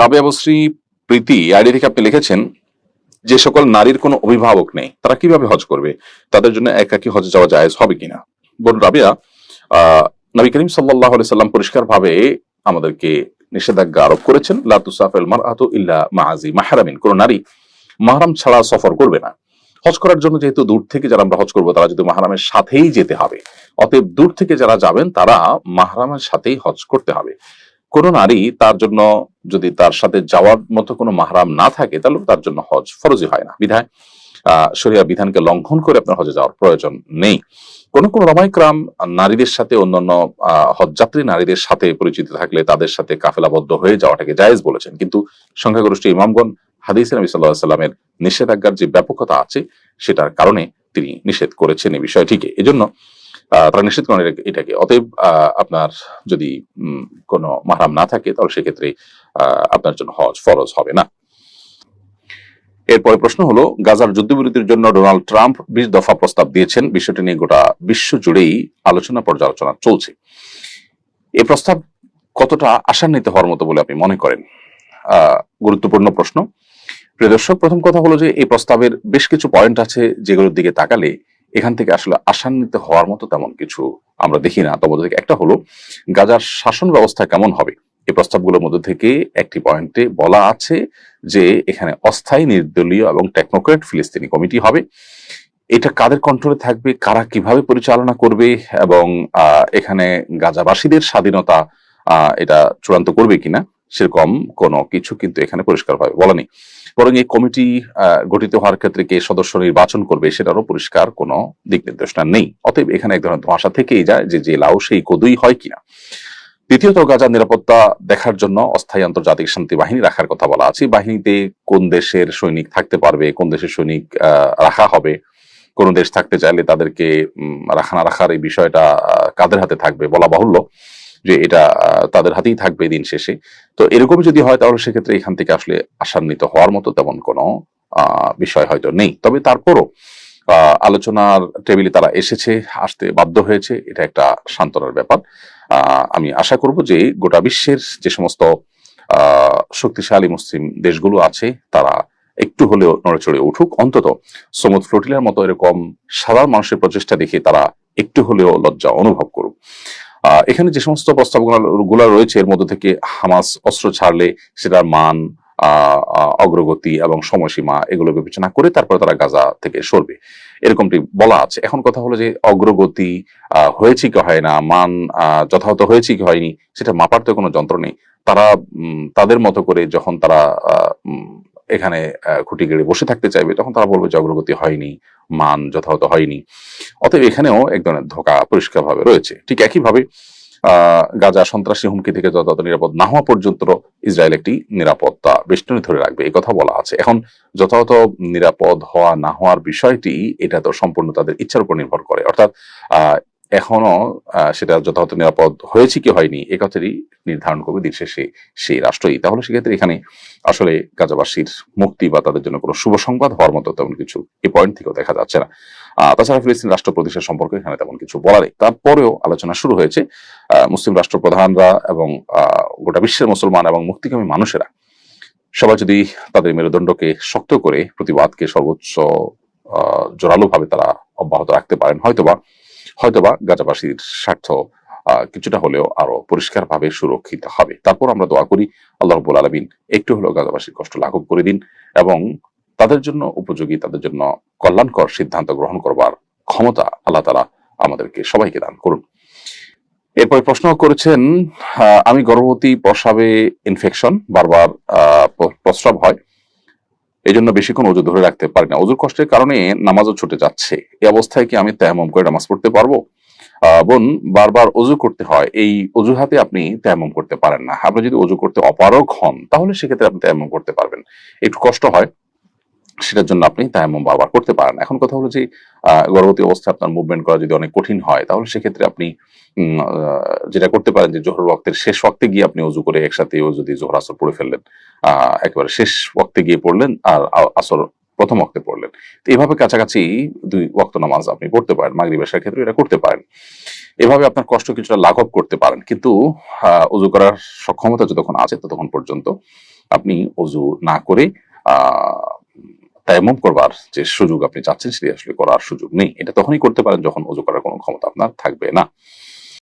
রাবে অবশ্রী প্রীতি, ID থেকে আপনি লিখেছেন যে সকল নারীর কোনো অভিভাবক নেই, তারা কীভাবে হজ করবে? তাদের জন্য একাকি হজে যাওয়া জায়েজ হবে কিনা? বোন রাবিয়া নবী করিম সাল্লাহ সাল্লাম পরিষ্কার ভাবে আমাদেরকে নিষেধাজ্ঞা আরোপ করেছেন লাতুসাফেল মার আতু ইল্লা মাহাজি মাহারামিন। কোন নারী মাহারাম ছাড়া সফর করবে না। হজ করার জন্য যেহেতু দূর থেকে যারা আমরা হজ করব, তারা যদি মাহারামের সাথেই যেতে হবে, অতএব দূর থেকে যারা যাবেন, তারা মাহারামের সাথেই হজ করতে হবে। কোন নারী তার জন্য যদি তার সাথে যাওয়ার মতো কোনো মাহারাম না থাকে, তাহলে তার জন্য হজ ফরজি হয় না। বিধায় শরিয়া বিধানকে লঙ্ঘন করে আপনার হজে যাওয়ার প্রয়োজন নেই। কোন কোন রমাইক্রাম নারীদের সাথে, অন্যান্য হজযাত্রী নারীদের সাথে পরিচিত থাকলে তাদের সাথে কাফেলাবদ্ধ হয়ে যাওয়াটাকে জায়েজ বলেছেন। কিন্তু সংখ্যাগরিষ্ঠ ইমামগণ হাদিস নবী সাল্লাহ সাল্লামের নিষেধাজ্ঞার যে ব্যাপকতা আছে, সেটার কারণে তিনি নিষেধ করেছেন এই বিষয়টিকে। এজন্য তারা নিষেধ করেন এটাকে- অতএব আপনার যদি কোনো মাহরাম না থাকে, তাহলে সেক্ষেত্রে আপনার জন্য হজ ফরজ হবে না। এরপরে প্রশ্ন হলো, গাজার যুদ্ধবিরতির জন্য ডোনাল্ড ট্রাম্প বিশ দফা প্রস্তাব দিয়েছেন। বিষয়টি নিয়ে গোটা বিশ্ব জুড়েই আলোচনা পর্যালোচনা চলছে। এ প্রস্তাব কতটা আশান্বিত হওয়ার মতো বলে আপনি মনে করেন? গুরুত্বপূর্ণ প্রশ্ন। প্রিয় দর্শক, প্রথম কথা হলো যে, এই প্রস্তাবের বেশ কিছু পয়েন্ট আছে যেগুলোর দিকে তাকালে এখান থেকে আসলে আশান্বিত হওয়ার মতো তেমন কিছু আমরা দেখি না। তবে থেকে একটা হলো, গাজার শাসন ব্যবস্থা কেমন হবে? এই প্রস্তাবগুলোর মধ্যে থেকে একটি পয়েন্টে বলা আছে যে, এখানে অস্থায়ী, নির্দলীয় এবং টেকনোক্রেট ফিলিস্তিনি কমিটি হবে। এটা কাদের কন্ট্রোলে থাকবে? কারা কীভাবে পরিচালনা করবে? এবং এখানে গাজাবাসীদের স্বাধীনতা এটা চূড়ান্ত করবে কিনা? সেরকম কোনো কিছু কিন্তু এখানে পরিষ্কারভাবে বলা নেই। বরং এই কমিটি গঠিত হওয়ার ক্ষেত্রে কে সদস্য নির্বাচন করবে সেটারও পরিষ্কার কোনো দিক নির্দেশনা নেই। অতএব এখানে এক ধরনের ধোঁয়াশা থেকেই যায় যে যে লাউ সেই কদুই হয় কিনা। দ্বিতীয়ত গাজার নিরাপত্তা দেখার জন্য অস্থায়ী আন্তর্জাতিক শান্তি বাহিনী রাখার কথা বলা আছে। বাহিনীতে কোন দেশের সৈনিক থাকতে পারবে, কোন দেশের সৈনিক রাখা হবে, কোন দেশ থাকতে চাইলে তাদেরকে রাখা না রাখার এই বিষয়টা কাদের হাতে থাকবে বলা বাহুল্য। যে এটা তাদের হাতেই থাকবে দিন শেষে। তো এরকম যদি হয়, তাহলে সেক্ষেত্রে এখান থেকে আসলে আশান্বিত হওয়ার মতো তেমন কোনো বিষয় হয়তো নেই। তবে তারপরও আলোচনার টেবিলে তারা এসেছে, আসতে বাধ্য হয়েছে, এটা একটা সান্ত্বনার ব্যাপার। আমি আশা করব যে গোটা বিশ্বের যে সমস্ত শক্তিশালী মুসলিম দেশগুলো আছে, তারা একটু হলেও নড়েচড়ে উঠুক। অন্তত সমুদ ফ্লোটিলার মতো এরকম সাধারণ মানুষের প্রচেষ্টা দেখে তারা একটু হলেও লজ্জা অনুভব করুক। এখানে যে সমস্ত প্রস্তাবগুলো গুলো রয়েছে, এর মধ্যে থেকে হামাস অস্ত্র ছাড়লে সেটার মান অগ্রগতি এবং সময়সীমা এগুলো বিবেচনা করে তারপরে তারা গাজা থেকে সরবে। এরকমটি বলা আছে। এখন কথা হলো যে অগ্রগতি হয়েছে কি হয় না, মান যথাযথ হয়েছে কি হয়নি, সেটা মাপার তো কোনো যন্ত্র নেই। তারা তাদের মতো করে যখন তারা এখানে খুঁটি গেড়ে বসে থাকতে চাইবে, তখন তারা বলবে যে অগ্রগতি হয়নি, মান যথাযথ হয়নি। অতএব এখানেও এক ধরনের ধোকা পরিষ্কারভাবে রয়েছে। ঠিক একইভাবে গাজা সন্ত্রাসী হুমকি থেকে যথাযথ নিরাপদ না হওয়া পর্যন্ত ইসরায়েল একটি নিরাপত্তা বেষ্টনী ধরে রাখবে, এই কথা বলা আছে। এখন যথাযথ নিরাপদ হওয়া না হওয়ার বিষয়টি, এটা তো সম্পূর্ণ তাদের ইচ্ছার উপর নির্ভর করে। অর্থাৎ এখনও সেটা যথাযথ নিরাপদ হয়েছে কি হয়নি, এ কথারই নির্ধারণ করবে দিন শেষে সেই রাষ্ট্রই। তাহলে সেক্ষেত্রে এখানে আসলে গাজাবাসীর মুক্তি বা তাদের জন্য কোনো শুভ সংবাদ হওয়ার মতো তেমন কিছু এই পয়েন্ট থেকেও দেখা যাচ্ছে না। তাছাড়া ফিলিস্তিন রাষ্ট্র প্রতিষ্ঠা সম্পর্কে এখানে তেমন কিছু বলা নেই। তারপরেও আলোচনা শুরু হয়েছে মুসলিম রাষ্ট্রপ্রধানরা এবং গোটা বিশ্বের মুসলমান এবং মুক্তিকামী মানুষেরা সবাই যদি তাদের মেরুদণ্ডকে শক্ত করে প্রতিবাদকে সর্বোচ্চ জোরালোভাবে তারা অব্যাহত রাখতে পারেন, হয়তোবা হয়তোবা গাজাবাসীর স্বার্থ কিছুটা হলেও আরও পরিষ্কারভাবে সুরক্ষিত হবে। তারপর আমরা দোয়া করি, আল্লাহ রবুল আলমিন একটু হলেও গাজাবাসীর কষ্ট লাঘব করে দিন এবং তাদের জন্য উপযোগী, তাদের জন্য কল্যাণকর সিদ্ধান্ত গ্রহণ করবার ক্ষমতা আল্লাহ তালা আমাদেরকে সবাইকে দান করুন। এরপরে প্রশ্ন করেছেন আমি গর্ভবতী প্রসাবে ইনফেকশন বারবার প্রস্রাব হয়। এই জন্য বেশিক্ষণ ওজু ধরে রাখতে পারি না। ওজুর কষ্টের কারণে নামাজও ছুটে যাচ্ছে। এই অবস্থায় কি আমি তেমন করে নামাজ পড়তে পারব? বোন, বারবার অজু করতে হয়। এই অজুহাতে আপনি তেমন করতে পারেন না। আপনি যদি অজু করতে অপারগ হন, তাহলে সেক্ষেত্রে আপনি তেমন করতে পারবেন। একটু কষ্ট হয়। সেটার জন্য আপনি তায়াম্মুম বারবার করতে পারেন এখন কথা হলো যে গর্ভবতী অবস্থায় আপনার মুভমেন্ট করা যদি অনেক কঠিন হয়, তাহলে সেক্ষেত্রে আপনি যেটা করতে পারেন যে, জোহর ওয়াক্তের শেষ ওয়াক্তে গিয়ে আপনি অজু করে একসাথে যদি জোহর আসর পড়ে ফেললেন একেবারে শেষ ওয়াক্তে গিয়ে পড়লেন আর আসর প্রথম ওয়াক্তে পড়লেন। তো এভাবে কাছাকাছি দুই ওয়াক্ত নামাজ আপনি পড়তে পারেন, মাগরিব এশার ক্ষেত্রে এটা করতে পারেন। এভাবে আপনার কষ্ট কিছুটা লাঘব করতে পারেন। কিন্তু অজু করার সক্ষমতা যতক্ষণ আছে ততক্ষণ পর্যন্ত আপনি অজু না করে আহ তায়াম্মুম করবার যে সুযোগ আপনি চাচ্ছেন সেটি আসলে করার সুযোগ নেই। এটা তখনই করতে পারেন যখন অজু করার কোনো ক্ষমতা আপনার থাকবে না।